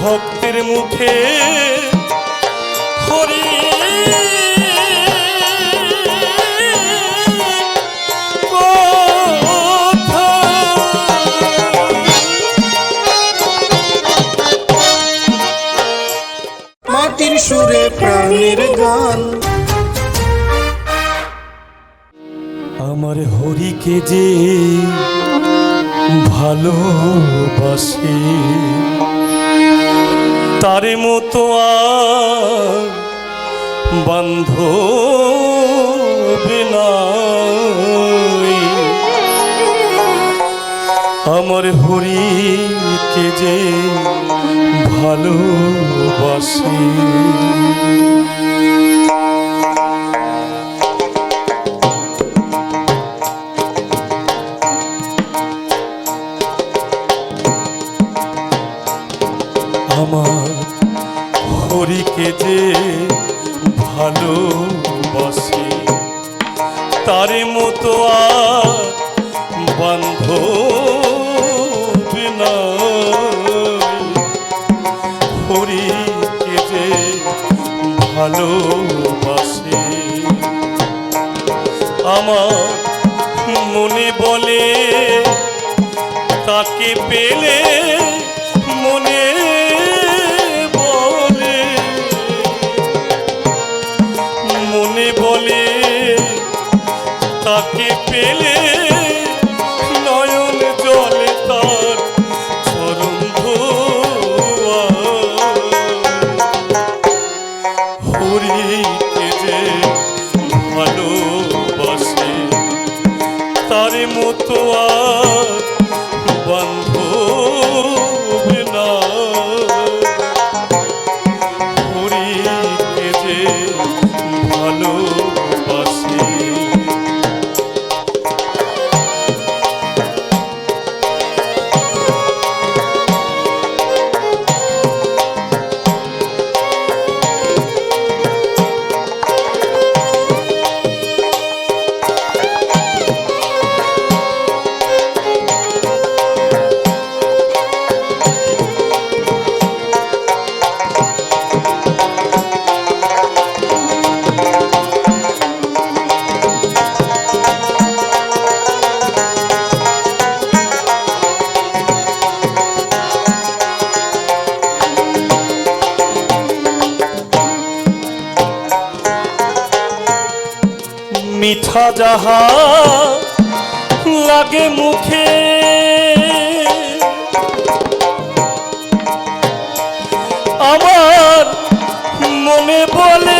ভক্তের মুখে হরি। মাটির সুরে প্রাণীর গান। আমার হরিকে যে ভালোবাসে তার মতো আর বন্ধ আমার হরিকে যে ভালোবাসি। আমার মনে বলে তাকে পেলে যাহা লাগে মুখে। আমার মনে বলে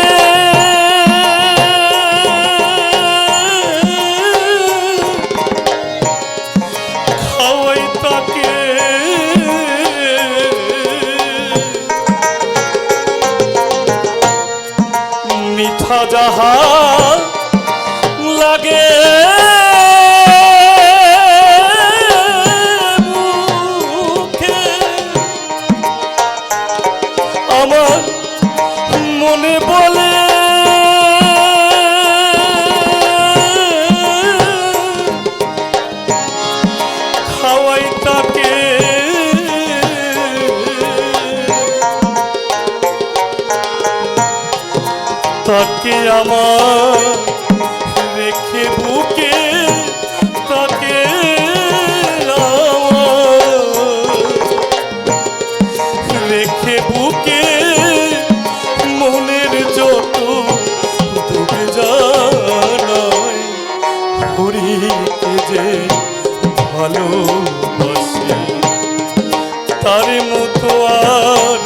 মতো আর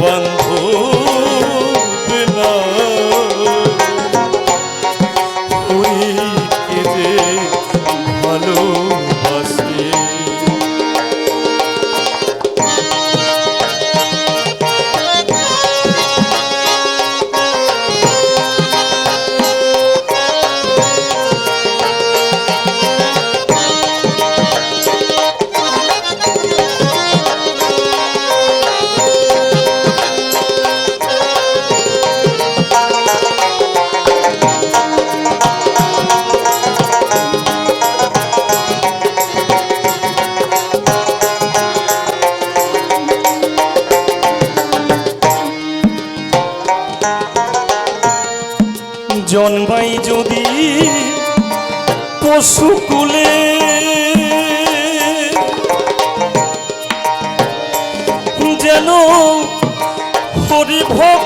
বন্ধ জন্মাই যদি পশুকুলে যেন হরিভক্ত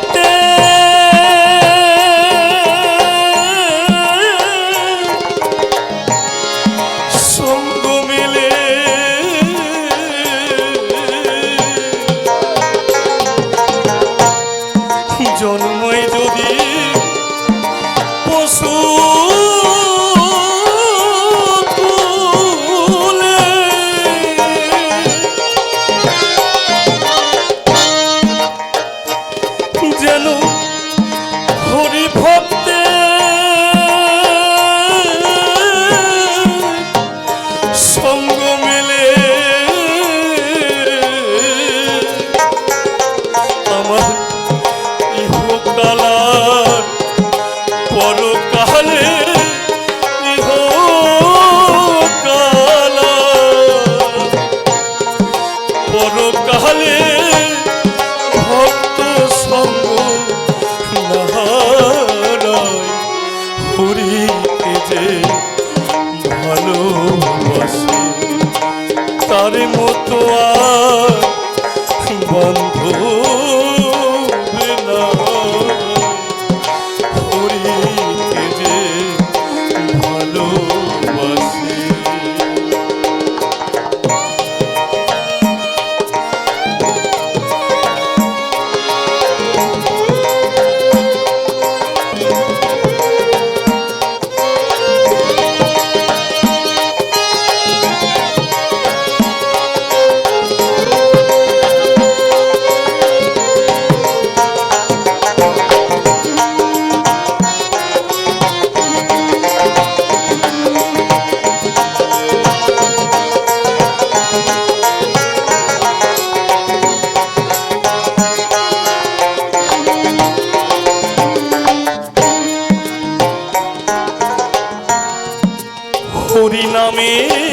नामी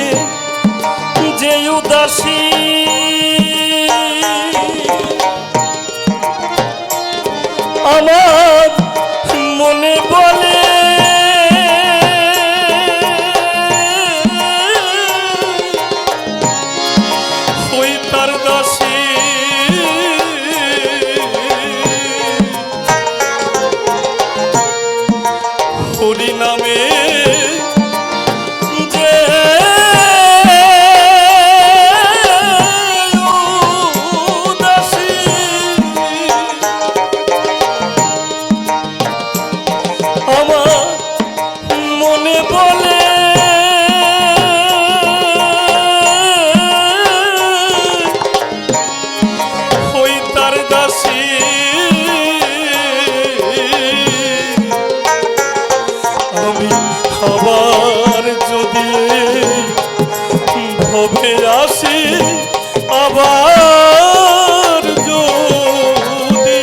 বাবার যদি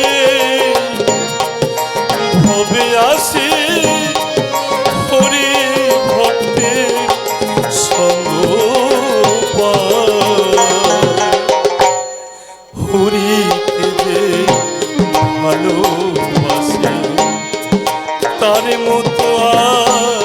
হবে আসি হরি ভক্তে সঙ্গ হরিকে ভালোবাসি তার মতো আর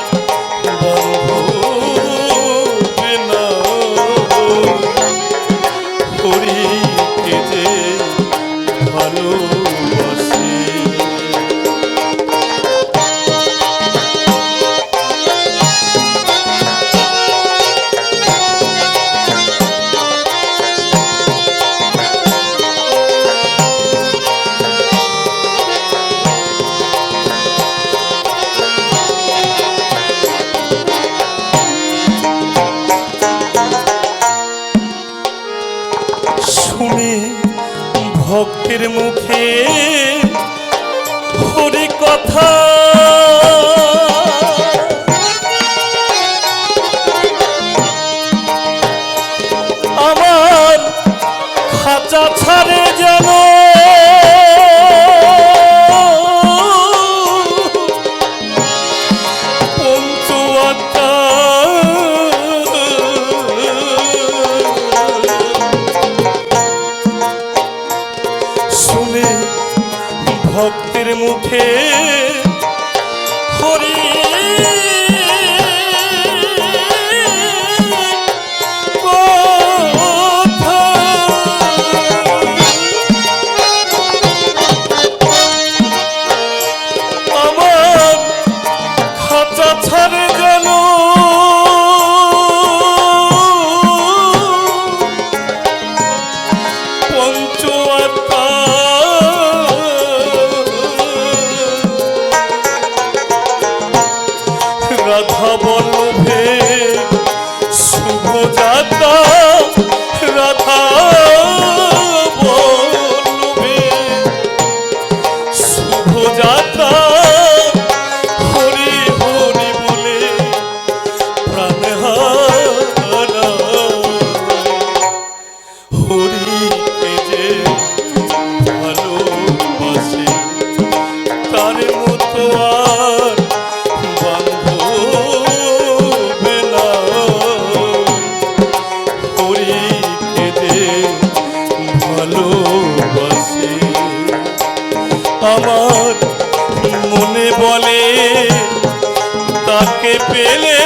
মুখের মুখে হরি কথা। আমার খাঁচা ছাড়ে মুখে হরি শুভ তাকে পেলে